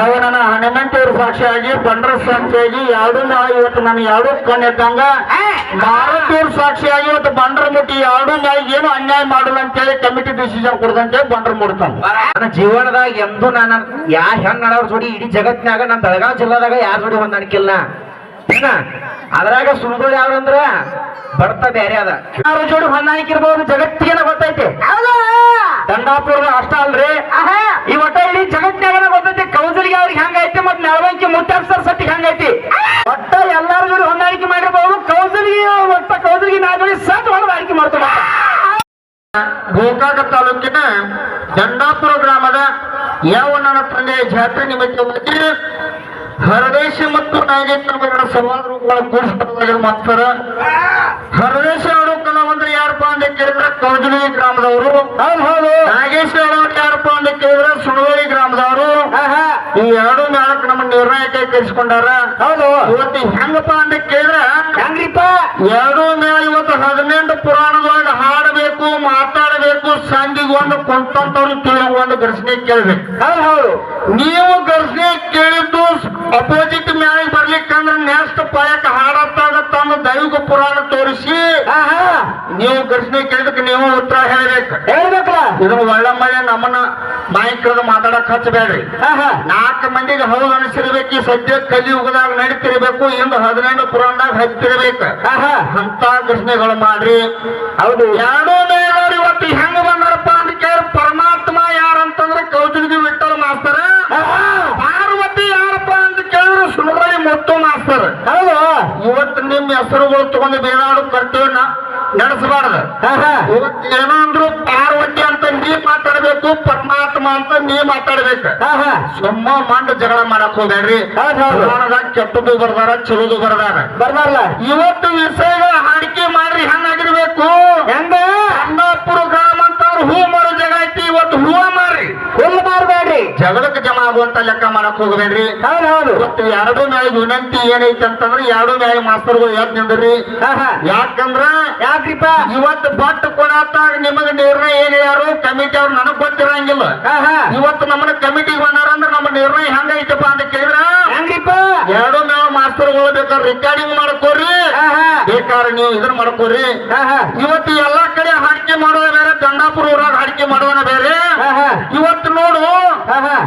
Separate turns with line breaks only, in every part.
ನಾವು ನನ್ನ ಹನುಮಂತೇವ್ರ ಸಾಕ್ಷಿಯಾಗಿ ಬಂಡ್ರ ಸಾಕ್ಷಿಯಾಗಿ ಎರಡು ನಾಯಿ ಇವತ್ತು ನನ್ನ ಎರಡು ಕಣ್ಣು ಎದ್ದಂಗ ಮಾರುತಿಯವ್ರ ಸಾಕ್ಷಿಯಾಗಿ ಇವತ್ತು ಬಂಡ್ರ ಮುಟ್ಟಿ ಎರಡು ನಾಯಿ ಏನು ಅನ್ಯಾಯ ಮಾಡಲ್ಲ ಅಂತೇಳಿ ಕಮಿಟಿ ಡಿಸಿಷನ್ ಕೊಡ್ದಂತೆ ಬಂಡ್ರ ಮುಡ್ತಾನ
ನನ್ನ ಜೀವನದಾಗ ಎಂದು ನಾನು ಯಾ ಹೆಣ್ ನಡವ್ರ ಜೋಡಿ ಇಡೀ ಜಗತ್ನ್ಯಾಗ ನಮ್ಮ ಬೆಳಗಾವಿ ಜಿಲ್ಲಾದಾಗ ಯಾರ ಜೋಡಿ ಹೊಂದಾಣಿಕಿಲ್ಲ ಏನ? ಅದ್ರಾಗ ಸುಳ್ಗಳು ಯಾವ್ದಂದ್ರ? ಬರ್ತ ಬೇರೆ ಅದ. ಯಾರು ಜೋಡಿ ಹೊಂದಾಣಿಕೆ ಇರ್ಬೋದು ಜಗತ್ತಿಗೆನ ಗೊತ್ತೈತಿ. ದಂಡಾಪುರದ ಅಷ್ಟ ಅಲ್ರಿ? ಈ ಒಟ್ಟ ಇಡೀ ಜಗತ್ನ್ಯಾಗನ ಗೊತ್ತೈತಿ ಕೌನ್ಸಿಲ್ಗೆ ಅವ್ರಿಗೆ ಹೆಂಗೈತಿ ಮತ್ ನೆಲವಂಕಿ ಮುತ್ತಾಪ್ಸರ್ ಸಟ್ಟಿ ಹೆಂಗೈತಿ. ಒಟ್ಟ ಎಲ್ಲಾರು ಜೋಡಿ ಹೊಂದಾಣಿಕೆ ಮಾಡಿರ್ಬೋದು ಕೌನ್ಸಿಲ್ಗೆ ಒಟ್ಟ ಕೌನ್ಸಿಲ್ಗೆ ನಾ ಜೋಡಿ ಸಟ್ ಹೊಂದಾಣಿಕೆ ಮಾಡ್ತಾರೆ
ಗೋಕಾಕ ತಾಲೂಕಿನ ದಂಡಾಪುರ ಗ್ರಾಮದ ಯಾವ ನನ್ನ ತಂದೆಯ ಜಾತ್ರೆ ನಿಮಿತ್ತವಾಗಿ ಹರದೇಶ ಮತ್ತು ನಾಗೇಂದ್ರ ಸಂವಾದ ರೂಪಗಳ ಕೂಡಿಸ್ತಾರೆ ಮಾಡ್ತಾರ ಹರದೇಶ ಅವರು ಕಲಾವಂದ್ರೆ ಯಾರಪ್ಪ ಅಂತ ಕೇಳಿದ್ರೆ ಕೌಜಲಿ ಗ್ರಾಮದವರು. ನಾಗೇಶ್ವರ ಅವರು ಯಾರಪ್ಪ ಅಂತ ಕೇಳಿದ್ರೆ ಸುಡೋಳಿ ಗ್ರಾಮದವರು. ಈ ಎರಡು ನಾಲ್ಕು ನಮ್ಮ ನಿರ್ಣಯಕ್ಕೆ ಕರೆಸಿಕೊಂಡಾರ
ಹೌದು.
ಇವತ್ತು ಹೆಂಗಪ್ಪ ಅಂತ ಕೇಳಿದ್ರೆ
ಹೆಂಗ್ರಿಪ್ಪ?
ಎರಡು ಮೇಲೆ ಇವತ್ತು ಹದಿನೆಂಟು ಹಾಡಬೇಕು ಮಾತಾಡಬೇಕು ಸಂದಿಗೆ ಒಂದು ಕುಂತಂತವ್ರು ತಿಳಿಯುವ ಒಂದು ಘರ್ಷಣೆ ಕೇಳ್ಬೇಕು.
ಹೌದು
ನೀವು ಘರ್ಷಣೆ ಕೇಳಿದ್ದು ಅಪೋಸಿಟ್ ಮ್ಯಾಲೆ ಬರ್ಲಿಕ್ಕಂದ್ರೆ ನೆಕ್ಸ್ಟ್ ಪಾಯಕ ಹಾಡತ್ತಾಗ ತಂದು ದೈವಿಕ ಪುರಾಣ ತೋರಿಸಿ. ನೀವು ಘರ್ಷಣೆ ಕೇಳಿದಕ್ಕೆ ನೀವು ಉತ್ತರ ಹೇಳ್ಬೇಕು.
ಹೇಳ್ಬೇಕಲ್ಲ
ಇದನ್ನ ಒಳ್ಳೆ ಮಳೆ ನಮ್ಮನ್ನ ಮಾಹಿತಿ ಮಾತಾಡಕ್ ಹಚ್ಚಬೇಡ್ರಿ. ನಾಲ್ಕು ಮಂದಿಗೆ ಹೌದು ಅನಿಸಿರ್ಬೇಕು ಈ ಸದ್ಯ ಕಲಿಯುಗದಾಗ ನಡೀತಿರ್ಬೇಕು ಇಂದು ಹದಿನೆಂಟು ಪುರಾಣದಾಗ
ಹಚ್ಚಿರ್ಬೇಕು.
ಅಂತ ಘರ್ಷಣೆಗಳು ಮಾಡ್ರಿ.
ಹೌದು.
ಎರಡೂ ಮೇಲವ್ರು ಇವತ್ತು ಹೆಂಗ ಬಂದಾರಪ್ಪ ಅಂತ ಕೇಳಿ ಪರಮಾತ್ಮ ಯಾರಂತಂದ್ರೆ ಕೌಜುಗಿ ವಿಠಲ್ ಮಾಸ್ತರ
ಆಹಾ.
ಪಾರ್ವತಿ ಯಾರಪ್ಪ ಅಂತ ಕೇಳಿದ್ರೆ ಸುಳಬಳಿ ಮುತ್ತು ಮಾಸ್ತರ್
ಹೌದು
ಇವತ್ತು ನಿಮ್ಮ ಹೆಸರುಗಳು ತಗೊಂಡು ಬೇನಾಡು ಕರ್ತವ್ಯನ ನಡೆಸಬಾರ್ದು. ಏನಾದ್ರು ಪಾರ್ವತಿ ಅಂತ ನೀ ಮಾತಾಡ್ಬೇಕು ಪರಮಾತ್ಮ ಅಂತ ನೀ ಮಾತಾಡ್ಬೇಕು.
ಹಾ
ಸುಮ್ಮ ಮಂಡ ಜಗಳ ಮಾಡಕ್ ಹೋಗ್ಬೇಡ್ರಿ. ಕೆಟ್ಟದ್ದು ಬರ್ದಾರ ಚಲೋದು ಬರ್ದಾರ.
ಬರ್ದಾರಲ್ಲ
ಇವತ್ತು ವಿಷಯಗಳ ಹಾಡಿಕೆ ಮಾಡ್ರಿ ಹೆಂಗಾಗಿರ್ಬೇಕು?
ಹೆಂಗ?
ಅಣ್ಣಾಪುರ ಗ್ರಾಮ ಅಂತವ್ರು ಹೂ ಮಾರೋ ಜಾಗ ಐತಿ ಇವತ್ತು ಹೂವ ಮಾರ್ರಿ
ಹುಲ್ ಮಾರ್ಬೇಡ್ರಿ
ಜಗಳಕ್ಕೆ ಜಮಾ ಆಗುವಂತ ಲೆಕ್ಕ ಮಾಡಕ್ ಹೋಗ್ಬೇಡ್ರಿ. ಇವತ್ತು ಎರಡು ಮ್ಯಾಗ ವಿನಂತಿ ಏನೈತಿ ಅಂತಂದ್ರೆ ಎರಡು ಮ್ಯಾಗ ಮಾಸ್ತರ್ಗಳು ಯಾಕೆ ನಿಂದ್ರಿ? ಯಾಕಂದ್ರ
ಯಾಕ್ರಿಪ
ಇವತ್ತು ಬಟ್ ಕೊಡತ್ತಾಗ ನಿಮಗೆ ನಿರ್ಣಯ ಏನ್ ಯಾರು ಕಮಿಟಿ ಅವ್ರು ನನಗ್ ಗೊತ್ತಿರಂಗಿಲ್ಲ. ಇವತ್ತು ನಮ್ಮನ್ನ ಕಮಿಟಿಗೆ ಬಂದಾರ ಅಂದ್ರೆ ನಮ್ಮ ನಿರ್ಣಯ ಹೆಂಗೈತಪ್ಪ ಅಂತ ಕೇಳಿದ್ರ?
ಹೆಂಗ್ರಿಪ್ಪ?
ಎರಡು ಮೇವ ಮಾಸ್ತರ್ಗಳು ಬೇಕಾದ್ರೆ ರಿಕಾರ್ಡಿಂಗ್ ಮಾಡ್ಕೋರಿ. ಬೇಕಾದ್ರೆ ನೀವು ಇದನ್ನ ಮಾಡ್ಕೋರಿ. ಇವತ್ತು ಎಲ್ಲಾ ಕಡೆ ಹಾಡಿಕೆ ಮಾಡೋದ ಬೇರೆ ದಂಡಾಪುರ ಊರಾಗ ಹಾಡಿಕೆ ಮಾಡೋಣ ಬೇರೆ. ಇವತ್ತು ನೋಡು.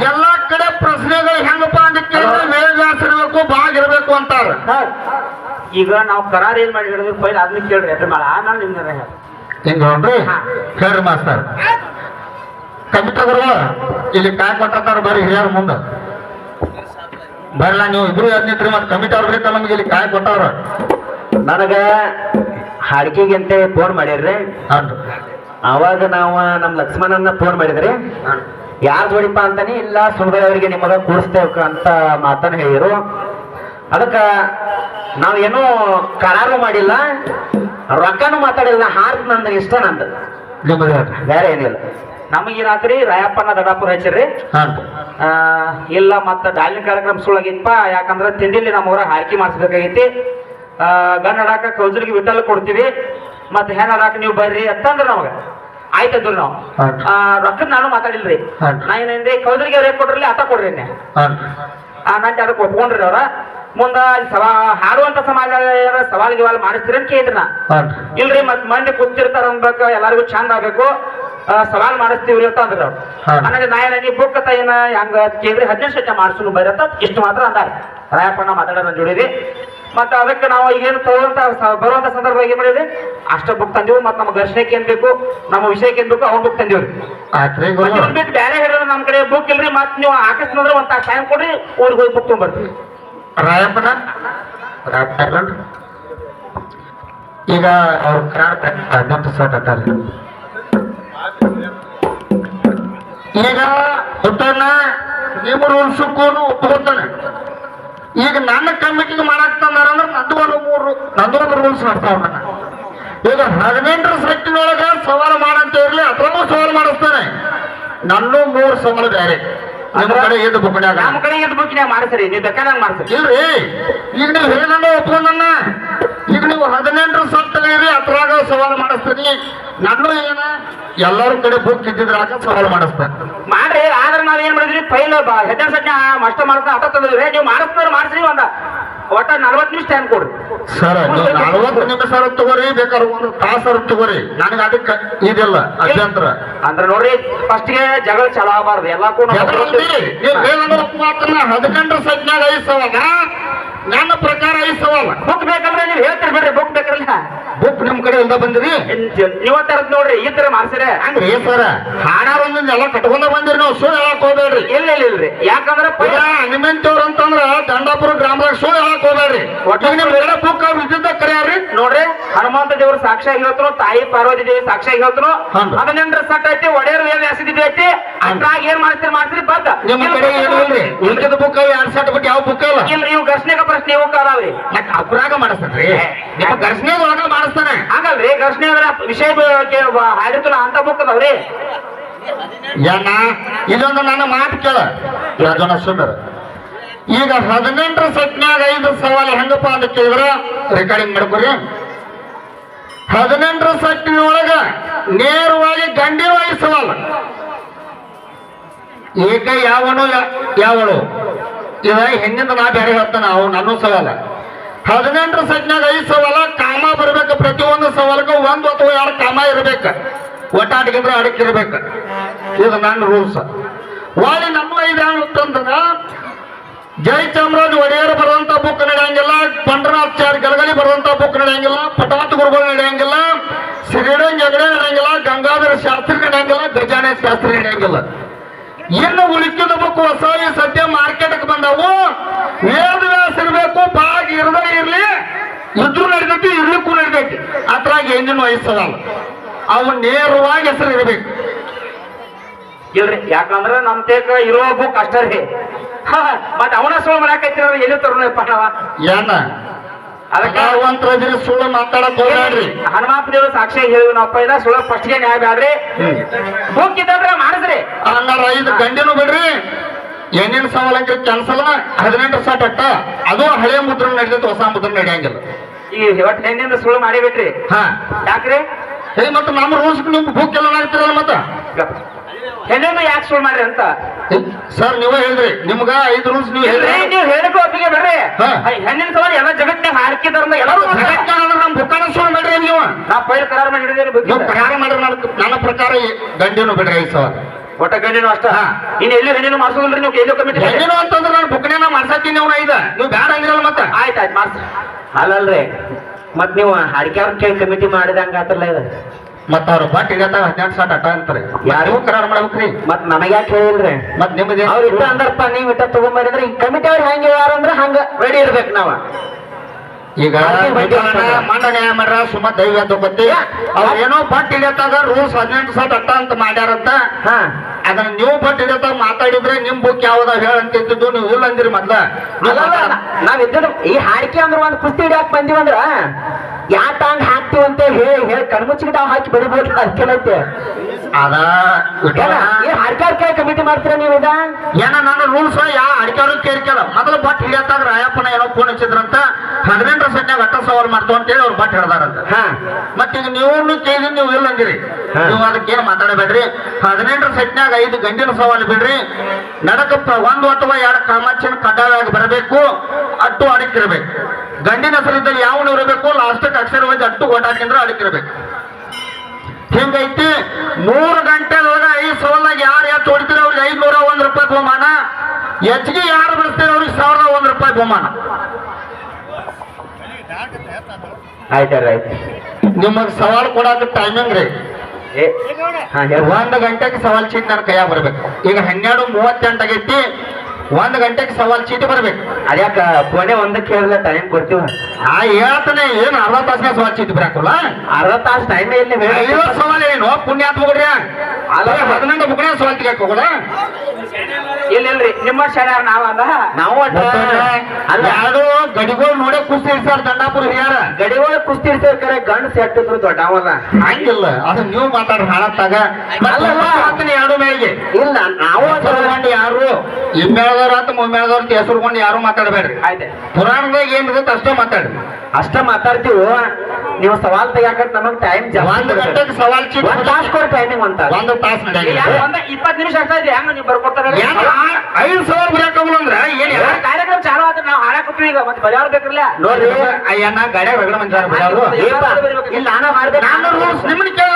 ಎಲ್ಲಾ ಕಡೆ ಪ್ರಶ್ನೆಗಳು ಹೆಂಗಪ್ಪ ಅಂತ ಕೇಳಿದ್ರೆ ವೇದವ್ಯಾಸ ಇರ್ಬೇಕು ಬಾಗ್ ಇರ್ಬೇಕು ಅಂತಾರ.
ಈಗ ನಾವು ಕರಾರ್ ಏನ್ ಮಾಡಿ ಹೇಳಿದ್ರು ಪೈಲ್ ಅದನ್ನ ಕೇಳ್ರಿ ಅದ್ರ ಮೇಲೆ ಆಮೇಲೆ ನಿಮ್ಗೆ
ಹಿಂಗ ನೋಡ್ರಿ ಹೇಳ್ರಿ ಮಾಸ್ತರ್ ಕಂಪ್ಯೂಟರ್ ಇಲ್ಲಿ ಕಾಯ್ ಕೊಟ್ಟಾರ ಬರ್ರಿ ಹಿರಿಯರ ಮುಂದ. ಬರಲ್ಲ ನೀವು ಇಬ್ರು ಎದ್ನಿತ್ರಿ ಮತ್ತೆ ಕಮಿಟಿ ಬರೀತ ಬೇಕಲ್ಲ ನಮ್ಗೆ ಇಲ್ಲಿ ಕಾಯ್ ಕೊಟ್ಟವ್ರ.
ನನಗ ಹಾಡಿಕೆಗೆ ಅಂತ ಫೋನ್ ಮಾಡಿರ್ರಿ ಅವಾಗ ನಾವು ನಮ್ಮ ಲಕ್ಷ್ಮಣನ್ನ ಫೋನ್ ಮಾಡಿದ್ರಿ. ಯಾರ್ ಜೋಡಿಪ್ಪ ಅಂತಾನೆ ಇಲ್ಲ ಸುಳ್ಬೆಳವರಿಗೆ ನಿಮಗ ಕೂಡಿಸ್ತೇವೆ ಅಂತ ಮಾತನ್ನ ಹೇಳಿರು ಅದಕ್ಕ ನಾವೇನೋ ಕರಾರು ಮಾಡಿಲ್ಲ ರೊಕ್ಕನು ಮಾತಾಡಿಲ್ಲ ಹಾರ್ತ್ ನಂದು ಇಷ್ಟ ನಂದು. ಬೇರೆ ಏನಿಲ್ಲ. ನಮಗೆ ರಾತ್ರಿ ರಾಯಪ್ಪನ ದಡಾಪುರ
ಹಚ್ಚಿರಿ
ಆ, ಇಲ್ಲ ಮತ್ತೆ ಡಾಲಿನ ಕಾರ್ಯಕ್ರಮ ಸುಳ್ಳಾಗಿತ್ತಪ್ಪ ಯಾಕಂದ್ರ ತಿಂಡಿಲಿ ನಮ್ಮ ಊರ ಹಾರಿಕೆ ಮಾಡಿಸ್ಬೇಕಾಗೈತಿ. ಆ, ಗಂಡ ಹಡಾಕ ಕೌಜಲಿಗೆ ವಿಠಲ್ ಕೊಡ್ತೀವಿ. ಮತ್ತೆ ಹೆಣ್ ಹಡಾಕ ನೀವು ಬರ್ರಿ ಅಂತಂದ್ರೆ ನಮಗ. ಆಯ್ತಂದ್ರು ನಾವು. ರೊಕ್ಕದ ನಾನು ಮಾತಾಡಿಲ್ರಿ. ನಾ ಏನಂದ್ರೆ ಕೌದರಿಗೆ ಅವ್ರೇ ಕೊಡ್ರಿ ಆತ ಕೊಡ್ರಿ ನಾನು ಅದಕ್ಕೆ ಒಪ್ಕೊಂಡ್ರಿ ಅವ್ರ. ಮುಂದ ಸವಾ ಹಾಡುವಂತ ಸಮಾಜ ಸವಾಲ್ ಗಿವಾಲ್ ಮಾಡಿಸ್ತೀರ ಅಂತ ಕೇಳಿದ್ರಿ ನಾ. ಇಲ್ರಿ ಮತ್ ಮಂದಿ ಕೂತಿರ್ತಾರ ಅನ್ಬೇಕ ಎಲ್ಲಾರಿಗೂ ಚಂದ ಆಗ್ಬೇಕು. ಸವಾಲ್ ಮಾಡಿಸ್ತೀವ್ರಿ ಅಂತ ಅಂದ್ರ ಅವ್ರು. ನನಗೆ ನಾ ಏನ ನೀ ಬುಕ್ ಏನ ಹೆಂಗ ಕೇಳ್ರಿ ಹದಿನೈದು ಸೆಟ್ ಮಾಡಿಸ್ಲು ಬರತ್ತ ಇಷ್ಟು ಮಾತ್ರ ಅಂದಾರ. ರಾಯಪ್ಪಣ್ಣ ಮಾತಾಡೋಣ ಜೋಡಿರಿ. ಮತ್ತೆ ಅದಕ್ಕೆ ನಾವು ಈಗೇನು ಸ- ಬರುವಂತ ಸಂದರ್ಭ ಏನ್ ಮಾಡಿದ್ರಿ? ಅಷ್ಟ ಬುಕ್ ತಂದಿವು ಮತ್ತೆ ನಮ್ಮ ಘರ್ಷಣೆಗೆ ಏನ್ ಬೇಕು ನಮ್ಮ ವಿಷಯಕ್ಕೆ ಏನ್ ಬೇಕು ಅವ್ನ ಬುಕ್ ತಂದಿವ್ರಿ. ಬಿಟ್ಟು ಬೇರೆ ಹೇಳಿದ್ರೆ ನಮ್ ಕಡೆ ಬುಕ್ ಇಲ್ರಿ ಮತ್ತೆ ನೀವು ಹಾಕಿಸ್ನಂದ್ರೆ ಒಂದ್ ತಾಸು ಟೈಮ್ ಕೊಡ್ರಿ ಊರಿಗೆ ಹೋಗಿ ಬುಕ್ ತಗೊಂಡ್ಬರ್ತೀವಿ
ರಾಯಪ್ಪನ? ಈಗ ಅವ್ರ ಹದಿನೆಂಟು ಸಾವಿರ ಈಗ ಹುಟ್ಟಣ್ಣ ನಿಮ್ಮ ರೂಲ್ಸಕ್ಕೂ ಒಪ್ಕೊತಾನೆ ಈಗ ನನ್ನ ಕಮಿಟಿಗೆ ಮಾಡಕ್ ತಂದಾರ ಅಂದ್ರೆ ನಂದು ಒಂದು ಮೂರು ನಂದು ಒಂದು ರೂಲ್ಸ್ ಮಾಡ್ತಾವ ಈಗ ಹದಿನೆಂಟರ ಸೆಟ್ಟಿನೊಳಗ ಸವಾಲು ಮಾಡಂತ ಇರ್ಲಿ ಅದ್ರೂ ಸವಾಲು ಮಾಡಿಸ್ತಾನೆ. ನನ್ನೂ ಮೂರು ಸವಾಲು ಬೇರೆ. ನಿಮ್ಮ ಕಡೆ ಎದ್ದು ಬುಕ್ಕಣ್ಯಾಗ
ನಮ್ಮ ಕಡೆ ಎದ್ದು ಬುಕ್ಕಿನಾಗ ಮಾಡಿಸ್ರಿ ನೀವು ಬೇಕಾದಂಗ ಮಾಡಿಸ್ರಿ.
ಇಲ್ರಿ ಈಗ ನೀವು ಹೇಳಣ್ಣ ಒಪ್ಕೊಂಡಣ್ಣ ಈಗ ನೀವು ಹದಿನೆಂಟರ ಸತ್ತಲಿರಿ ಅದ್ರಾಗ ಸವಾಲು ಮಾಡಿಸ್ತೀನಿ. ನನ್ನೂ ಏನ ಎಲ್ಲರ ಕಡೆ ಬುಕ್ ಇದ್ದಿದ್ರಾಗ ಸವಾಲು
ನಾವ್ ಏನ್ ಮಾಡಿದ್ರಿ? ಫೈಲ್ ಹೆಜ್ಜೆ ಸಜ್ಜ ಮಷ್ಟ ಮಾಡ್ತಾ ಆಟ ತಂದ್ರಿ ನೀವು ಮಾಡಿಸ್ತಾರ ಮಾಡಿಸ್ರಿ ಒಂದ. ಒಟ್ಟ ನಲ್ವತ್ತು ನಿಮಿಷ ಟೈಮ್ ಕೊಡ್ರಿ
ಸರ್ ನೀವು ನಲ್ವತ್ತು ನಿಮಿಷ ತಗೋರಿ ಬೇಕಾದ್ರೆ ಒಂದು ತಾಸರ ತಗೋರಿ. ನನಗೆ ಅದಕ್ಕೆ ಇದಿಲ್ಲ ಅಭ್ಯಂತರ.
ಅಂದ್ರೆ ನೋಡ್ರಿ ಫಸ್ಟ್ಗೆ ಜಗಳ ಚಲೋ ಎಲ್ಲ ಕೂಡ ಹದಿನೆಂಟು
ಎದರಲ್ಲಿ ಐಸ್ ಅವಾಗ ಸಂಜ್ಞಾಗ ಐದು ನನ್ನ ಪ್ರಕಾರ ಐದು ಸವಾಲ.
ಬುಕ್ ಬೇಕಂದ್ರೆ ನೀವು ಹೇಳ್ತೀರಿ ಬಿಡ್ರಿ ಬುಕ್ ಬೇಕಲ್ಲ.
ಬುಕ್ ನಮ್ ಕಡೆ ಇಲ್ದ ಬಂದಿರಿ
ನೀವ ತರದ್ ನೋಡ್ರಿ ಈ ತರ ಮಾಡ್ಸಿರ.
ಹಂಗ್ರಿ ಸರ್ ಹಾಡ ಒಂದೊಂದು ಎಲ್ಲ ಕಟ್ಕೊಂಡ ಬಂದಿರಿ ನಾವು ಸುಳ್ಳು ಹೇಳಕ್ ಹೋಗ್ಬೇಡ್ರಿ.
ಇಲ್ಲ ಇಲ್ಲ ಇಲ್ರಿ. ಯಾಕಂದ್ರೆ
ಹನುಮಂತವ್ರ ಅಂತಂದ್ರ ದಂಡಾಪುರ ಗ್ರಾಮದಾಗ ಸುಳ್ಳು ಹೇಳಕ್ ಹೋಗ್ಬೇಡ್ರಿ. ಒಟ್ಟು ನಿಮ್ ಎಲ್ಲ ಬುಕ್ ಅವ್ರು ಇದ್ದಿದ್ದ ಕರೆಯಾರಿ
ನೋಡ್ರಿ ಹನುಮಂತ ದೇವ್ರ ಸಾಕ್ಷಿಯಾಗಿ ಹೇಳ್ತರು ತಾಯಿ ಪಾರ್ವತಿ ದೇವಿ ಸಾಕ್ಷಿಯಾಗಿ ಹೇಳ್ತರು
ಹೌದು.
ಹದಿನೆಂಟರ ಸಟ್ ಐತಿ ಒಡೆಯರು ಏನ್ ಎಸಿದಿದ್ವಿ ಐತಿ ಅದ್ರಾಗ ಏನ್ ಮಾಡ್ತೀರಿ ಮಾಡ್ತೀರಿ ಬದ್ದ.
ನಿಮ್ಮ ಕಡೆ ಏನು ಇಲ್ರಿ ಉಳ್ಕಿದ ಬುಕ್ ಎರಡ್ ಸೆಟ್ ಬಿಟ್ಟು ಯಾವ ಬುಕ್ ಇಲ್ಲ.
ಇಲ್ಲ ಇವು ಘರ್ಷಣೆಗ ಪ್ರಶ್ನೆ ಇವು
ಮತ್ತೆ ಅಪರಾಗ ಮಾಡಿಸ್ತಾರ್ರಿ ನಿಮ್ಮ ಘರ್ಷಣೆ ಒಳಗ ಮಾಡಿಸ್ತಾನೆ.
ಹಾಗಲ್ರಿ ಘರ್ಷಣೆ ಅಂದ್ರೆ ವಿಷಯ ಹಾಡಿರ್ತಲ್ಲ ಅಂತ ಬುಕ್ ಅದಾವ್ರಿ.
ಇದೊಂದು ನನ್ನ ಮಾತು ಕೇಳ. ಜನ ಸುಂದರ. ಈಗ ಹದಿನೆಂಟರ ಸೆಟ್ನಾಗ ಐದು ಸವಾಲು ಹೆಂಗಪ್ಪ ಅಂತ ಕೇಳಿದ್ರ ರೆಕಾರ್ಡಿಂಗ್ ಮಾಡ್ಕೊರಿ ಹದಿನೆಂಟರ ಸೆಟ್ಟಿನೊಳಗ ನೇರವಾಗಿ ಗಂಡಿವಾಗಿ ಸವಾಲು. ಏಕ ಯಾವನು ಯಾವಳು? ಇವ ಹೆಂಗಿಂದ ನಾ ಬೇರೆ ಹೇಳ್ತಾನ, ಅವು ನನ್ನ ಸವಾಲ. ಹದಿನೆಂಟರ ಸೆಟ್ನಾಗ ಐದು ಸವಾಲ, ಕಾಮ ಬರ್ಬೇಕು, ಪ್ರತಿಯೊಂದು ಸವಾಲಕ್ಕೂ ಒಂದು ಅಥವಾ ಎರಡು ಕಾಮ ಇರ್ಬೇಕು. ಒಟ್ಟಾಟಿಗಿದ್ರೆ ಅಡಕಿರ್ಬೇಕು ಇದು ನನ್ನ ರೂಲ್ಸ್ ವಾಲಿ ನಮ್ಮ ಐದು ಹೇಳುತ್ತಂದ್ರ ಜಯಚಾಮರಾಜ್ ಒಡೆಯರ್ ಬರೆದಂತ ಬುಕ್ ನಡೆಯಂಗಿಲ್ಲ ಪಂಡರಾಚಾರ್ಯ ಗಲಗಲಿ ಬರೆದಂತ ಬುಕ್ ನಡೆಯಂಗಿಲ್ಲ, ಪಟಾತ್ ಗುರುಗಳು ನಡೆಯಂಗಿಲ್ಲ ಶ್ರೀರಂಗ್ ಹೆಗಡೆ ನಡೆಯಂಗಿಲ್ಲ, ಗಂಗಾಧರ ಶಾಸ್ತ್ರಿ ನಡೆಯಂಗಿಲ್ಲ ಗಜಾನೆ ಶಾಸ್ತ್ರಿ ನಡೆಯಂಗಿಲ್ಲ. ಇನ್ನು ಉಳಿಕಿದ ಬುಕ್ ಹೊಸ ಸದ್ಯ ಮಾರ್ಕೆಟ್ಗೆ ಬಂದವು. ವೇದ ವ್ಯಾಸ ಇರಬೇಕು, ಬಾಗ್ ಇರದೇ ಇರ್ಲಿ, ಇದ್ರು ನಡಿತೈತಿ ಇರ್ಲಿಕ್ಕೂ ನಡಿತೈತಿ ಅದ್ರಾಗ ಏನೇನು ವಯಸ್ಸದಲ್ಲ ಅವು ನೇರವಾಗಿ ಹೆಸರು ಇರಬೇಕು
ಇಲ್ರಿ ಯಾಕಂದ್ರ ನಮ್ ತೇಕ ಇರೋ ಬುಕ್ ಅಷ್ಟೇ ರೀ. ಹ, ಮತ್ ಅವನ ಸುಳ್ಳು ಮಾಡಾಕೈತಿ ಎಲ್ಲಿ ತರೋಣಪ್ಪ ನಾವ
ಏನ ಸುಳ್ಳು ಮಾತಾಡಕ್ ಹನುಮಾಪ
ಹನುಮಂತ ದೇವ್ರ ಸಾಕ್ಷಿ ಹೇಳಿವಿ ನಾವಪ್ಪ ಇದ ಸುಳ್ಳು ಫಸ್ಟ್ಗೆ ನ್ಯಾಯ ಬ್ಯಾಡ್ರಿ. ಬುಕ್ ಇದ್ರ ಮಾಡಿಸ್ರಿ.
ಹಂಗಾರ ಐದು ಗಂಡಿನೂ ಬಿಡ್ರಿ. ಏನೇನು ಸವಾಲ ಅಂದ್ರೆ ಕ್ಯಾನ್ಸಲ್ ಹದಿನೆಂಟು ಸಾಟ್ ಅಟ್ಟ. ಅದು ಹಳೆ ಮುದ್ರ ನಡೀತೈತೆ ಹೊಸ ಮುದ್ರ ನಡೆಯಂಗಿಲ್ಲ.
ಈ ಒಟ್ಟು ಹೆಣ್ಣಿಂದ ಸುಳ್ಳು ಮಾಡಿಬಿಟ್ರಿ.
ಹಾ.
ಯಾಕ್ರಿ?
ಹೇ ಮತ್ತೆ ನಮ್ಮ ರೂಲ್ಸ್ ನಿಮ್ಗೆ ಬುಕ್ ಎಲ್ಲ ಮತ್ತ?
ಹೆಣ್ಣಿಂದ ಯಾಕೆ ಸುಳ್ಳು ಮಾಡ್ರಿ ಅಂತ?
ಸರ್ ನೀವೇ ಹೇಳ್ರಿ. ನಿಮ್ಗ ಐದು ರೂಲ್ಸ್ ನೀವು ಹೇಳ್ರಿ.
ನೀವು ಹೇಳಿಕೋ ಒಪ್ಪಿಗೆ ಬರ್ರಿ.
ಹಾ.
ಹೆಣ್ಣಿನ ಸವಾಲ ಎಲ್ಲ ಜಗತ್ತಿನ ಹಾಕಿದಾರಲ್ಲ ಎಲ್ಲರೂ
ನಮ್ಮ ಬುಕ್ಕನ ಸುಳ್ಳು ಮಾಡ್ರಿ ನೀವು.
ನಾ ಪೈಲ್ ಕರಾರ್ ಮಾಡಿ ಹಿಡಿದಿರಿ
ನೀವು ಪ್ರಕಾರ ಮಾಡ್ರಿ ನನ್ನ ಪ್ರಕಾರ ಗಂಡಿನೂ ಬಿಡ್ರಿ ಐದು ಸವಾಲ್.
ಒಟ್ಟ ಗಂಡಿನೂ ಅಷ್ಟ. ಇನ್ನು ಎಲ್ಲಿ ಹೆಣ್ಣಿನ ಮಾಡ್ಸೋದಿಲ್ರಿ ನೀವು? ಎಲ್ಲೋ ಕಮಿಟಿ
ಗಂಡಿನೂ ಅಂತಂದ್ರೆ ನಾನು ಬುಕ್ನೇನ ಮಾಡ್ಸತ್ತೀನಿ ಅವ್ನ ಐದ. ನೀವು ಬ್ಯಾಡ ಅಂದಿರಲ್ಲ ಮತ್ತ.
ಆಯ್ತು ಆಯ್ತು ಮಾಡ್ಸ. ಅಲ್ಲಲ್ರಿ. ಮತ್ ನೀವು ಅಡಿಕೆ ಕೇಳಿ ಕಮಿಟಿ ಮಾಡಿದಂಗ ಆತಲ್ಲ ಇದು.
ಮತ್ತ ಅವ್ರ ಬಟ್ ಇಡತ್ತ ಹದಿನೆಂಟು ಸಾಟ್ ಅಟ್ಟ ಅಂತಾರೆ. ಯಾರಿಗೂ ಕರಾರ್ ಮಾಡ್ಬೇಕ್ರಿ
ಮತ್ ನಮಗ್ ಯಾಕೆ ಹೇಳಿಲ್ರಿ?
ಮತ್ ನಿಮ್ಮದೇ
ಅವ್ರ ಇಟ್ಟ ಅಂದ್ರಪ್ಪ ನೀವ್ ಇಟ್ಟ ತಗೊಂಬರಿದ್ರೆ ಈ ಕಮಿಟಿ ಅವ್ರು ಹೆಂಗೆ ಯಾರಂದ್ರ ಹಂಗ ರೆಡಿ ಇರ್ಬೇಕು ನಾವ.
ಈಗ ಮಂಡನೆ ಮಾಡ್ರ ಸುಮ್ಮ ದೈವ ತಗೋತಿ ಅವ್ರ ಏನೋ ಬಟ್ ಇಡತ್ತಾಗ ರೂಲ್ಸ್ ಹದಿನೆಂಟು ಸಾಟ್ ಅಟ್ಟ ಅಂತ ಮಾಡ್ಯಾರಂತ.
ಹಾ.
ಅದನ್ನ ನೀವು ಬಟ್ ಇಡತ್ತಾಗ ಮಾತಾಡಿದ್ರೆ ನಿಮ್ ಬುಕ್ ಯಾವ್ದ ಹೇಳಂತಿದ್ದು ನೀವು ಇಲ್ಲ ಅಂದಿರಿ ಮೊದ್ಲ. ನಾವ್
ಇದ್ದ ಈ ಹಾಡಿಕೆ ಅಂದ್ರ ಒಂದ್ ಕುಸ್ತಿ ಹಿಡಿಯಕ್ ಬಂದಿವಂದ್ರ ಯಾ ಹಾಕ್ತು ಹಾಕ್ತಿವಿ ಅಂತ ಹೇಳಿ ಹೇಳಿ ಕಣ್ಮುಚ್ಚಿಗೆ ನಾವು ಹಾಕಿ ಬಿಡಬಹುದು ಅದಕ್ಕೇನೈತೆ
ಅದ
ಕಮಿಟಿ ಮಾಡ್ತೀರಾ ನೀವು ಇದ
ಏನ ನನ್ನ ರೂಲ್ಸ್ ಯಾ ಅಡಿಕೆವ್ರು ಕೇಳ್ಕಲ್ಲ ಮೊದಲು ಬಟ್ ಹಿಡಿಯತ್ತಾಗ ರಾಯಪ್ಪನ ಏನೋ ಫೋನ್ ಹಚ್ಚಿದ್ರಂತ ಹದಿನೆಂಟರ ಸೆಟ್ನಾಗ ಅಟ್ಟ ಸವಾಲ್ ಮಾಡ್ತು ಅಂತ ಹೇಳಿ ಅವ್ರು ಬಟ್ ಹಿಡ್ದಾರಂತ.
ಹಾ.
ಮತ್ತೆ ಈಗ ನೀವು ಕೇಳಿ ನೀವು ಇಲ್ಲ ಅಂದಿರಿ. ನೀವು ಅದಕ್ಕೆ ಏನ್ ಮಾತಾಡಬೇಡ್ರಿ? ಹದಿನೆಂಟರ ಸೆಟ್ನಾಗ ಐದು ಗಂಟಿನ ಸವಾಲು ಬಿಡ್ರಿ. ನಡಕ ಒಂದು ಅಥವಾ ಎರಡು ಕಾಮಾಚಿನ ಕಡ್ಡಾಯವಾಗಿ ಬರಬೇಕು ಅಟ್ಟು ಅಡಕಿರ್ಬೇಕು ಗಂಡಿನ ಹೆಸರಿದ್ದಲ್ಲಿ ಯಾವನು ಇರಬೇಕು? ಲಾಸ್ಟಕ್ಕೆ ಅಕ್ಷರ ವೈಸ್ ಅಟ್ಟು ಓಟಾಕಿಂದ್ರೆ ಅಡಕಿರ್ಬೇಕು ಹಿಂಗೈತಿ ಮೂರು ಗಂಟೆದೊಳಗೆ ಐದು ಸವಾಲಾಗ ಯಾರು ಯಾರು ತೋಡ್ತೀರ ಅವ್ರಿಗೆ ಐದ್ನೂರ ಒಂದು ರೂಪಾಯಿ ಬಹುಮಾನ. ಹೆಚ್ಚಿಗೆ ಯಾರು ಬರ್ತೀರ ಅವ್ರಿಗೆ ಸಾವಿರದ ಒಂದು ರೂಪಾಯಿ ಬಹುಮಾನ.
ಆಯ್ತಾರ ಆಯ್ತು
ನಿಮಗ್ ಸವಾಲ್ ಕೊಡಾಕ ಟೈಮಿಂಗ್ ರೀ ಒಂದ್ ಗಂಟೆಗೆ ಸವಾಲ್ ಚೀಟ್ ನನ್ನ ಕೈಯಾಗ ಬರ್ಬೇಕು. ಈಗ ಹನ್ನೆರಡು ಮೂವತ್ತೆಂಟು ಆಗೈತಿ ಒಂದ್ ಗಂಟೆಗೆ ಸವಾಲ್ ಚೀಟಿ ಬರ್ಬೇಕು.
ಅದ್ಯಾಕ ಕೊನೆ ಒಂದಕ್ಕೆ ಹೇಳಲ್ಲ ಟೈಮ್ ಕೊಡ್ತೀವ?
ಆ ಹೇಳ್ತಾನೆ ಏನು ಅರ್ಧ ತಾಸಿನ ಸವಾಲ್ ಚೀಟಿ ಬರಾಕಲ್ಲ?
ಅರ್ಧ ತಾಸು ಟೈಮ್ ಇಲ್ಲಿ
ಐವತ್ತು ಸವಾಲ್ ಏನು? ಪುಣ್ಯಾತ್ಮ ಅಲ್ಲ ಹದಿನೆಂಟು ಬುಕ್ನೇ ಸವಾಲ್ ತೆಗಿಯಕ್ ಹೋಗಲ್ಲ
ಇಲ್ಲ ಇಲ್ರಿ ನಿಮ್ಮ ಶಾಣ್ಯಾರ ನಾವ ಅಲ್ಲ ನಾವು ಒಟ್ಟ ಅಲ್ಲ.
ಯಾರು ಗಡಿಗೋಳ್ ನೋಡಿ ಕುಸ್ತಿ ಇರ್ತಾರ ದಂಡಾಪುರ ಹಿರಿಯಾರ?
ಗಡಿಗೋಳ್ ಕುಸ್ತಿ ಇರ್ತಾರ ಕರೆ ಗಂಡು ಸೆಟ್ಟಿದ್ರು ದೊಡ್ಡವಲ್ಲ
ಹಂಗಿಲ್ಲ. ಅದು ನೀವು ಮಾತಾಡ್ರಿ ಹಾಳತ್ತಾಗ
ಅಲ್ಲಲ್ಲ.
ಎರಡು ಮೇಳಿಗೆ
ಇಲ್ಲ ನಾವು
ತಗೊಂಡು ಯಾರು? ಇಮ್ಮೇಳದವ್ರ ಮೇಳದವ್ರ ಅಂತ ಮೇಳದವ್ರ ಹೆಸರುಕೊಂಡು ಯಾರು ಮಾತಾಡಬೇಡ್ರಿ?
ಆಯ್ತು.
ಪುರಾಣದಾಗ ಏನ್ ಇರುತ್ತೆ ಅಷ್ಟೇ ಮಾತಾಡ್ರಿ.
ಅಷ್ಟ ಮಾತಾಡ್ತೀವಿ ನೀವು ಸವಾಲ್ ತೆಗಿಯಾಕಟ್ ನಮಗ್ ಟೈಮ್
ಒಂದು ಗಂಟೆಗೆ ಸವಾಲ್ ಚೀಟ್
ಒಂದ್ ತಾಸ್ ಕೊಡ್ ಟೈಮಿಂಗ್ ಅಂತ
ಒಂದು ತಾಸು ನಡೆಯಲ್ಲ
ಒಂದ್ ಇಪ್ಪತ್ತು ನಿಮಿಷ ಆಗ್ತಾ ಇದೆ ಹೆಂಗ ನೀವು ಬರ್ಕೊಡ್ತಾರೆ?
ಐದು ಸಾವಿರ ಬರಕಲ್ಲ ಅಂದ್ರ ಏನ್ ಯಾರ್
ಕಾರ್ಯಕ್ರಮ ಚಾಲು ಆದ್ರೆ ನಾವು ಹಾಳಾಕತ್ತೀವಿ ಈಗ ಮತ್ತೆ ಬರೆಯವ್ರು ಬೇಕಿರ್ಲ
ನೋಡ್ರಿ ಅಯ್ಯಣ್ಣ ಗಾಡ್ಯಾಗ ರಗಡ ಮಂಜಾರ ಬಿಡೋರು
ಇಲ್ಲ ನಾನ ಮಾಡ್ಬೇಕು
ನಾನು ರೂಲ್ಸ್ ನಿಮ್ಮನ್ನ ಕೇಳ.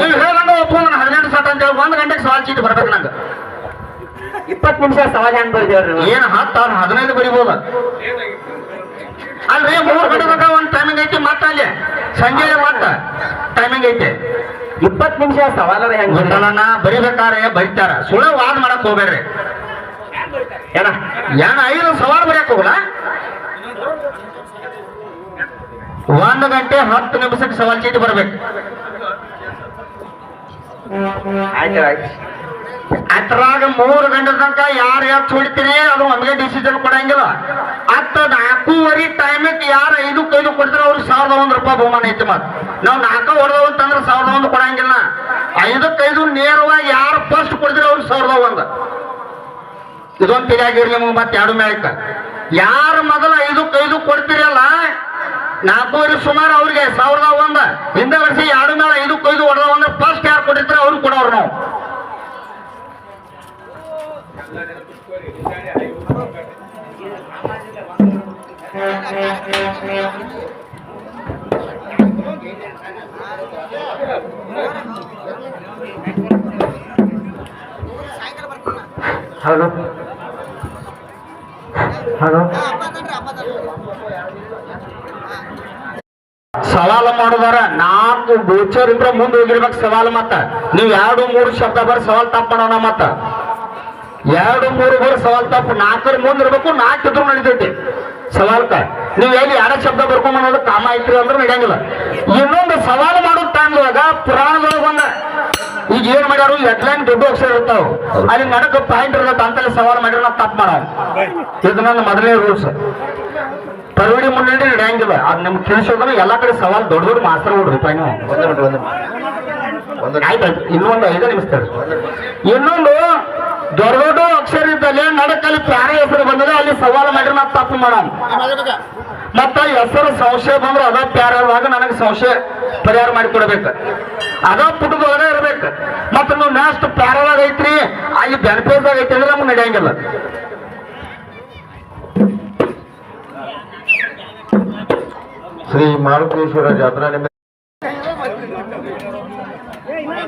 ನೀವು ಹೇಳ್ಕೊಂಡು ಹದಿನೆಂಟು ಸಾವಿರ ಅಂತ ಹೇಳಿ ಒಂದ್ ಗಂಟೆಗೆ ಸವಾಲ್ ಚೀಟ್ ಬರ್ಬೇಕು ನಂಗೆ.
ಇಪ್ಪತ್ತು ನಿಮಿಷ ಸವಾಲ್ ಹೆಂಗ್ ಬರ್ದೇವ್ರಿ?
ಏನ್ ಹತ್ತು ಅವ್ರ ಹದಿನೈದು ಬರಿಬೋದ? ಅಲ್ರಿ ಮೂರ್ ಗಂಟೆ ತನಕ ಒಂದ್ ಟೈಮಿಂಗ್ ಐತಿ ಮತ್ತ ಅಲ್ಲಿ. ಸಂಜೆ ಮತ್ತ ಟೈಮಿಂಗ್ ಐತಿ.
ಇಪ್ಪತ್ ನಿಮಿಷ ಸವಾಲರ ಹೆಂಗ್?
ಬೈತಾರ ಬರಿಬೇಕಾರೆ ಬರಿತಾರ ಸುಳ್ಳ ವಾದ ಮಾಡಕ್ ಹೋಗ್ಬೇಡ್ರಿ.
ಏನ?
ಏನ ಐದು ಸವಾಲ್ ಬರೆಯಕ್ ಹೋಗಲ್ಲ ಒಂದ್ ಗಂಟೆ ಹತ್ತು ನಿಮಿಷಕ್ಕೆ ಸವಾಲ್ ಚೀಟಿ ಬರ್ಬೇಕು.
ಆಯ್ತು ಆಯ್ತು.
ಅದ್ರಾಗ ಮೂರು ಗಂಟೆ ತನಕ ಯಾರು ಯಾರು ಸುಡ್ತೀರಿ ಅದು ನಮಗೆ ಡಿಸಿಷನ್ ಕೊಡಂಗಿಲ್ಲ. ಹತ್ತ ನಾಲ್ಕೂವರೆ ಟೈಮಿಗೆ ಯಾರು ಐದು ಕೈದು ಕೊಡ್ತಾರೆ ಅವ್ರಿಗೆ ಸಾವಿರದ ಒಂದು ರೂಪಾಯಿ ಬಹುಮಾನ ಐತಿ ಮತ್ತೆ ನಾವು ನಾಲ್ಕು ಹೊಡೆದವು ಅಂತಂದ್ರೆ ಸಾವಿರದ ಒಂದು ಕೊಡಂಗಿಲ್ಲ. ಐದಕ್ಕೈದು ನೇರವಾಗಿ ಯಾರು ಫಸ್ಟ್ ಕೊಡ್ತೀರಿ ಅವ್ರಿಗೆ ಸಾವಿರದ ಒಂದು. ಇದೊಂದು ತಿಳಿಯಾಗಿರ್ಲಿ ನಿಮಗೆ ಮತ್ತೆ ಎರಡು ಮೇಳಕ್ಕ. ಯಾರು ಮೊದಲ ಐದಕ್ಕೈದು ಕೊಡ್ತೀರಲ್ಲ, ನಾಲ್ಕೂವರೆ ಸುಮಾರು ಅವ್ರಿಗೆ ಸಾವಿರದ ಒಂದು. ಹಿಂದೆ ವರ್ಷ ಎರಡು ಮೇಲೆ ಐದಕ್ಕೈದು ಹೊಡೆದವು ಅಂದ್ರೆ ಫಸ್ಟ್ ಯಾರು ಕೊಟ್ಟಿರ್ತಾರೆ ಅವ್ರಿಗೆ ಕೊಡೋರು ನಾವು.
ಹೌದು ಹಲೋ?
ಸವಾಲ ಮಾಡುದಾರ, ನಾಲ್ಕು ಗೋಚರ್ ಇದ್ರ ಮುಂದೆ ಹೋಗಿರ್ಬೇಕು ಸವಾಲ್ ಮತ್ತ. ನೀವು ಎರಡು ಮೂರು ಶಬ್ದ ಬರ ಸವಾಲ್ ತಪ್ಪ ಮಾಡೋಣ ಮತ್ತ. ಎರಡು ಮೂರು ಮೂರು ಸವಾಲ್ ತಪ್ಪು. ನಾಲ್ಕರ ಮುಂದೆ ಇರ್ಬೇಕು ನಾಲ್ಕು ಇದ್ರು ನಡೀತೈತಿ. ಸವಾಲ್ಕ ನೀವು ಎಲ್ಲಿ ಯಾರ ಶಬ್ದ ಬರ್ಕೊಂಡ್ ಅನ್ನೋದು ಕಾಮ ಐತ್ರಿ ಅಂದ್ರೆ ನಡೆಯಂಗಿಲ್ಲ. ಇನ್ನೊಂದು ಸವಾಲ್ ಮಾಡೋ ಟೈಮ್ದೊಳಗ ಪುರಾಣದೊಳಗ ಒಂದ ಈಗ ಏನ್ ಮಾಡ್ಯಾರು? ಹೆಡ್ಲೈನ್ ದೊಡ್ಡ ಅಕ್ಷರ ಇರ್ತಾವ. ಅಲ್ಲಿ ನಡಕ ಪಾಯಿಂಟ್ ಇರ್ತೈತೆ ಅಂತ ಸವಾಲ್ ಮಾಡ್ಯಾರ ನಾವು ತಪ್ಪು ಮಾಡ ಇದು ನನ್ನ ಮೊದಲನೇ ರೂಲ್ಸ್ ಪರವಡಿ ಮುನ್ನಡೆ ನಡೆಯಂಗಿಲ್ಲ. ಅದ್ ನಿಮ್ಗೆ ತಿಳಿಸೋದ್ರೆ ಎಲ್ಲಾ ಕಡೆ ಸವಾಲ್ ದೊಡ್ಡ ದೊಡ್ಡ ಮಾಸ್ತರ ಹುಡ್ರಿ ಆಯ್ತಾಯ್ತು ಇನ್ನೊಂದು ಐದು ನಿಮಿಷ. ಇನ್ನೊಂದು ದೊಡ್ಡ ದೊಡ್ಡ ಅಕ್ಷರ ಇದ್ದಲ್ಲಿ ನಡಕಲ್ಲಿ ಪ್ಯಾರ ಹೆಸರು ಬಂದ್ರೆ ಅಲ್ಲಿ ಸವಾಲು ಮಾಡಿದ್ರೆ ನಾ ತಪ್ಪು ಮಾಡೋಣ. ಮತ್ತ ಹೆಸರು ಸಂಶಯ ಬಂದ್ರೆ ಅದ ಪ್ಯಾರ ನನಗೆ ಸಂಶಯ ಪರಿಹಾರ ಮಾಡಿ ಕೊಡ್ಬೇಕು ಅದ ಪುಟದೊಳಗೆ ಇರ್ಬೇಕು. ಮತ್ತ ನೀವು ನೆಕ್ಸ್ಟ್ ಪ್ಯಾರದಾಗ ಐತ್ರಿ. ಅಲ್ಲಿ ಬೆನಿಫಿಟ್ದಾಗ ಆಗೈತಿ ಅಂದ್ರೆ ನಮ್ಗೆ ನಡೆಯಂಗಿಲ್ಲ.
ಶ್ರೀ ಮಾರುತೇಶ್ವರ ಜಾತ್ರಾ ನಿಮಿತ್ತ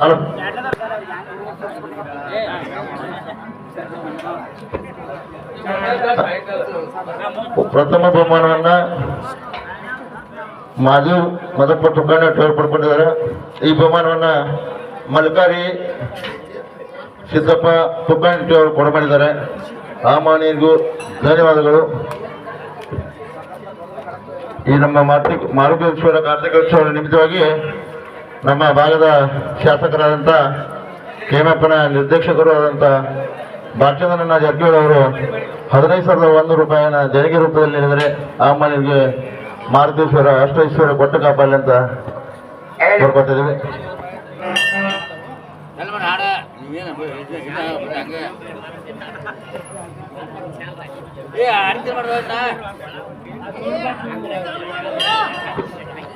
ಹಲೋ. ಪ್ರಥಮ ಬಹುಮಾನವನ್ನ ಮಾದೇವ್ ಮದಪ್ಪ ತುಕಾಣಿ ಅವರು ಪಡ್ಕೊಂಡಿದ್ದಾರೆ. ಈ ಬಹುಮಾನವನ್ನ ಮಲ್ಕಾರಿ ಸಿದ್ದಪ್ಪ ತುಕಾಣಿ ಅವರು ಕೊಡಮಾಡಿದ್ದಾರೆ ಆ ಮಾನಿಗೂ ಧನ್ಯವಾದಗಳು. ಈ ನಮ್ಮ ಮಾತೃ ಮಾರುತೇಶ್ವರ ಕಾರ್ತಿಕೋತ್ಸವದ ನಿಮಿತ್ತವಾಗಿ ನಮ್ಮ ಭಾಗದ ಶಾಸಕರಾದಂಥ ಕೇಮಪ್ಪನ ನಿರ್ದೇಶಕರು ಆದಂಥ ಬಾಲಚಂದ್ರನ ಜಾರಕಿಹೊಳಿ ಅವರು ಹದಿನೈದು ಸಾವಿರದ ಒಂದು ರೂಪಾಯಿನ ದೇಣಿಗೆ ರೂಪದಲ್ಲಿ ನೀಡಿದರೆ ಆ ಮನೆಗೆ ಮಾರುತೇಶ್ವರ ಅಷ್ಟೈಶ್ವರ ಕೊಟ್ಟು ಕಾಪಾಡಲಿ ಅಂತ ಕೋರ್ಕೊತಿದ್ದೀವಿ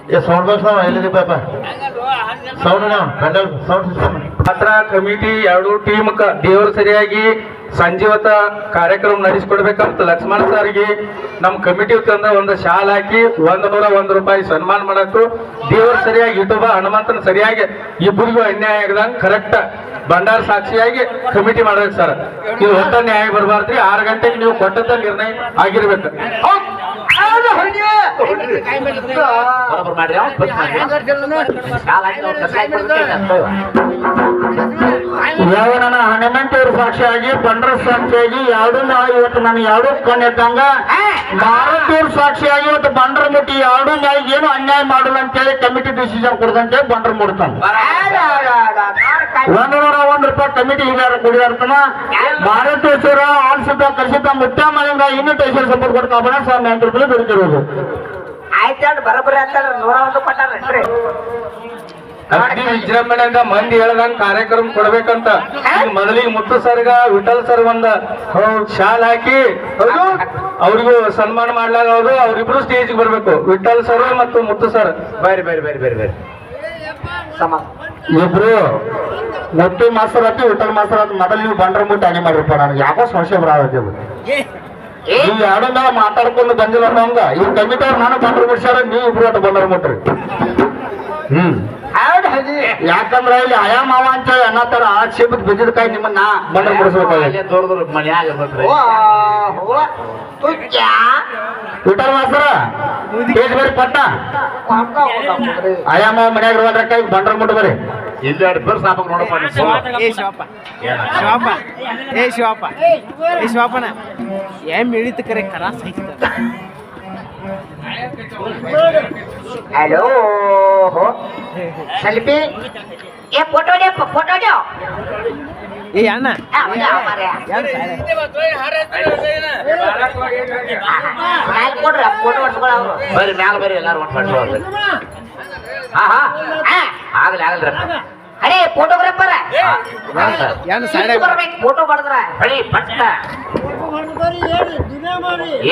ಏ, ಸೌಂಡ್ ನಾವು ಎಲ್ಲಿದೆ ಪಾಪ?
ಮಾತ್ರ ಕಮಿಟಿ ಎರಡು ಟೀಮ್ ದೇವರು ಸರಿಯಾಗಿ ಸಂಜೀವತ ಕಾರ್ಯಕ್ರಮ ನಡೆಸಿಕೊಡ್ಬೇಕಂತ ಲಕ್ಷ್ಮಣ ಸರ್ಗೆ ನಮ್ಮ ಕಮಿಟಿ ತಂದ ಒಂದು ಶಾಲ್ ಹಾಕಿ ಒಂದ್ ನೂರ ಒಂದ್ ರೂಪಾಯಿ ಸನ್ಮಾನ ಮಾಡತ್ತು ದೇವರು ಸರಿಯಾಗಿ ಯೂಟ್ಯೂಬ ಹನುಮಂತನ ಸರಿಯಾಗಿ ಇಬ್ಬರಿಗೂ ಅನ್ಯಾಯ ಆಗದಂಗ ಕರೆಕ್ಟ್ ಭಂಡಾರ ಸಾಕ್ಷಿಯಾಗಿ ಕಮಿಟಿ ಮಾಡ್ಬೇಕು ಸರ್. ಇದು ಒಟ್ಟ ನ್ಯಾಯ ಬರಬಾರ್ದ್ರಿ. ಆರು ಗಂಟೆಗೆ ನೀವು ಕೊಟ್ಟದ ನಿರ್ಣಯ ಆಗಿರ್ಬೇಕು.
ಬರೋಬ್ಬರ್ ಮಾಡ್ರಿ ಅಂತ.
ಯಾವನ ಹನುಮಂತೇವ್ರ ಸಾಕ್ಷಿಯಾಗಿ ಪಂಡ್ರ ಸಾಕ್ಷಿಯಾಗಿ ಎರಡು ನಾಳೆ ಇವತ್ತು ನಾನು ಯಾವ್ದು ಕಣ್ಣಿಟ್ಟಂಗ ಮಾರುತೂರ್ ಸಾಕ್ಷಿಯಾಗಿ ಇವತ್ತು ಬಂಡ್ರ ಮುಟ್ಟಿ ಯಾವ್ದು ನಾಳಿಗೆ ಏನು ಅನ್ಯಾಯ ಮಾಡಲ್ಲ ಅಂತೇಳಿ ಕಮಿಟಿ ಡಿಸಿಷನ್ ಕೊಡದಂತೆ ಬಂಡ್ರ ಮುಡ್ತಾನ ಒಂದು ನೂರ ಒಂದ್ ರೂಪಾಯಿ ಕಮಿಟಿ ಹಿರಿಯರ ಕುಡಿಯಾರ್ತನ ಮಾರುತೇಶ್ವರ ಆಲ್ಸಿದ್ದ ಕರ್ಸಿದ್ದ ಮುಟ್ಟ ಮನೆಯಿಂದ ಇನ್ವಿಟೇಷನ್ ಸಪೋರ್ಟ್ ಕೊಡ್ತಾ ಬಣ್ಣ ಸ್ವಾಮಿ ಎಂಟು ರೂಪಾಯಿ
ಆಯ್ತು ಬರಬರಿ ಅಂತ ನೂರ ಒಂದು
ವಿಜೃಂಭಣೆಯಿಂದ ಮಂದಿ ಹೇಳ್ದಂಗ ಕಾರ್ಯಕ್ರಮ ಕೊಡ್ಬೇಕಂತ. ಮೊದಲಿಗೆ ಮುತ್ತು ಸರ್ಗ ವಿಠಲ್ ಸರ್ ಒಂದ್ ಶಾಲ್ ಹಾಕಿ ಹೌದು? ಅವ್ರಿಗೂ ಸನ್ಮಾನ ಮಾಡ್ಲಾಗ ಅವರು ಅವ್ರಿಬ್ರು ಸ್ಟೇಜ್ ಬರ್ಬೇಕು. ವಿಠಲ್ ಸರ್ ಮತ್ತು ಮುತ್ತು ಸರ್.
ಬೇರೆ ಬೇರೆ ಬೇರೆ ಬೇರೆ ಬೇರೆ
ಇಬ್ರು. ಮುತ್ತು ಮಾಸ್ತರಾತಿ ವಿಠಲ್ ಮಾಸ್ತರಾತಿ ಮೊದಲು ನೀವು ಬಂಡ್ರ ಮುಟ್ಟಿ ಅಣಿ ಮಾಡಿರಪ್ಪ ನನಗೆ. ಯಾಕೋ ಸಂಶಯ ಬರಾಗತ್ತಿಲ್ಲ ನೀವು ಎರಡು ಮೇಲೆ ಮಾತಾಡ್ಕೊಂಡು ಬಂದಿಲ್ಲ ಹಂಗ ಈ ಕಮಿಟಿ ಅವ್ರು ನಾನು ಬಂಡ್ರ ಮುಟ್ಸ್ಯಾರ ನೀವು ಇಬ್ರು ಒಟ್ಟು ಬಂಡ್ರ ಮುಟ್ರಿ ಹ್ಮ್ ಯಾಕಂದ್ರ ಇಲ್ಲಿ ಅಯಾ ಮಾವ ಅಂತ ಅನ್ನತ್ತಾರ ಆ ಶಿಬದ್ ಬಿದ್ದಿದ ಕಾಯಿ ನಿಮ್ಮನ್ನ ಬಂಡ್ರ ಬಿಡಿಸ್ಬೇಕಾಗಿ
ಅಲ್ಲೇ ದೂರ ದೂರ ಮನ್ಯಾಗ
ವಿಠಲ್ ಮಾಸ್ತರ? ಏಟ್ ಬರ್ರಿ ಪಟ್ಟ? ಅಯಾ ಮಾವ ಮನ್ಯಾಗ ಇರುವಾಗ ಬಂಡ್ರ ಮುಟ್ಟ ಬರ್ರಿ
ಇಲ್ಲಿ ಎರಡು ಬರ್ಸ್ ಕರೆ ನೋಡಪ್ಪ ನೀನ್. हेलो
हो सलपे ये फोटो दे फोटो दो ये यार ना हां मजा
आ रहा है यार इतने बात है
हर ना
फोटो फोटो ಹೊಡ್ಕೊಳ್ಳೋ
ಬರಿ ಮ್ಯಾಲ ಬರಿ ಎಲ್ಲರೂ ಒಟ್ಟು ಹೊಡ್ಕೊಳ್ಳೋ ಹಾ ಹಾ ಆಗಲಿ ಆಗಲ್ರಿ
ಅರೇ ಫೋಟೋಗ್ರಾಫರ್
ಏನು ಸೈಡ್
ಫೋಟೋ ಹೊಡೆದ್ರ
ಬಳಿ ಪಟ್ಟ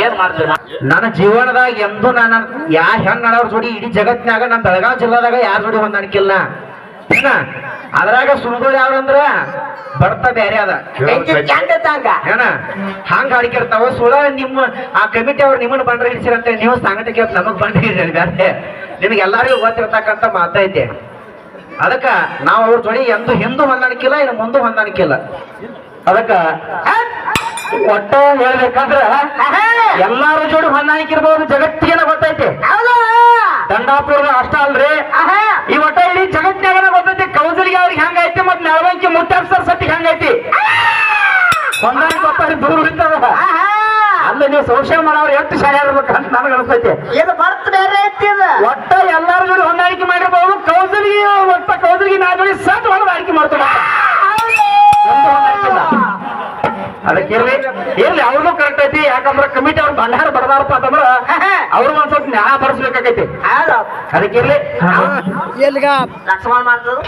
ಏನ್ ಮಾಡ್ತೀರ ನನ್ನ ಜೀವನದಾಗ ಎಂದೂ ನಾನು ಯಾ ಹೆಣ್ ನಡವ್ರ ಜೋಡಿ ಇಡೀ ಜಗತ್ತಿನಾಗ ನಮ್ಮ ಬೆಳಗಾವಿ ಜಿಲ್ಲಾದಾಗ ಯಾರ ಜೋಡಿ ಹೊಂದಾಣಿಕಿಲ್ಲ ಏನ ಅದ್ರಾಗ ಸುಳ್ಗಳು ಯಾವಂದ್ರ ಬರ್ತ ಬೇರೆ ಅದ.
ಚಂದ ತಾಂಗ
ಏನ? ಹಂಗ ಹಾಡಿಕಿರ್ತಾವ. ಸುಳ ನಿಮ್ಮ ಆ ಕಮಿಟಿ ಅವ್ರು ನಿಮ್ಮನ್ನ ಬಂಡ್ರ ಹಿಡಿಸಿರಂತೆ. ನೀವು ಸಂಗತಿ ಕೇಳ್ತ ನಮಗ್ ಬಂಡ್ರ ಬ್ಯಾರೆ. ಬೇರೆ ನಿಮ್ಗೆ ಎಲ್ಲಾರಿಗೂ ಗೊತ್ತಿರ್ತಕ್ಕಂಥ ಮಾತೈತೆ ಅದಕ್ಕ ನಾವು ಅವ್ರ ಜೋಡಿ ಎಂದು ಹಿಂದೂ ಹೊಂದಾಣಿಕಿಲ್ಲ ಇನ್ನು ಮುಂದೂ ಹೊಂದಾಣಿಕಿಲ್ಲ.
ಅದಕ್ಕ ಒಟ್ಟ ಹೇಳ್ಬೇಕಂದ್ರ ಎಲ್ಲಾರ ಜೋಡಿ ಹೊಂದಾಣಿಕೆ ಇರ್ಬೋದು ಜಗತ್ತಿಗೆನ ಗೊತ್ತೈತಿ. ದಂಡಾಪುರದ ಅಷ್ಟ ಅಲ್ರಿ. ಈ ಒಟ್ಟ ಇಡೀ ಜಗತ್ತಿನಾಗನ ಗೊತ್ತೈತಿ ಕೌಸಲಿಗೆ ಅವ್ರಿಗೆ ಹೆಂಗೈತಿ ಮತ್ ನೆಲವಂಕಿ ಮುತ್ತಾಡ್ಸರ್ ಸತ್ತಿಗೆ ಹೆಂಗೈತಿ. ಹೊಂದಾಣಿಕೆ ಗೊತ್ತಾರಿ ದೂರ ಇರ್ತದ ಅಲ್ಲ ನೀವು ಸೋಷಿಯಲ್ ಮಾಡೋರು ಎಷ್ಟು ಶಾಲೆ ಇರ್ಬೇಕಂತ ನನಗೆ ಅನಿಸ್ತೈತಿ
ಇದು ಬರ್ತ ಬೇರೆ ಐತಿ
ಒಟ್ಟ ಎಲ್ಲಾರ ಜೋಡಿ ಹೊಂದಾಣಿಕೆ ಮಾಡಿರ್ಬೋದು ಕೌಸಲಿಗೆ ಒಟ್ಟ ಕೌಸಲಿಗೆ ನಾ ಜೋಡಿ ಸಟ್ ಹೊಂದಾಣಿಕೆ ಮಾಡ್ತಾರೆ. ಒಂದು ಹೊಂದಾಣಿಕೆ ಇಲ್ಲ. ಅದಕ್ಕೆ ಇರ್ಲಿ. ಇರ್ಲಿ ಅವ್ರದ್ದು ಕರೆಕ್ಟ್ ಐತಿ. ಯಾಕಂದ್ರೆ ಕಮಿಟಿ ಅವ್ರು ಬಂಡಾರ ಬಡದಾರಪ್ಪ ಅಂತಂದ್ರ ಅವ್ರು ಒಂದ್ ಸ್ವಲ್ಪ ನ್ಯಾಯ ಬರ್ಸ್ಬೇಕಾಗೈತಿ
ಹೌದು.
ಅದಕ್ಕೆ ಇರ್ಲಿ.
ಎಲ್ಲಿಗ?
ಲಕ್ಷ್ಮಣ ಮಾಡ್ತದ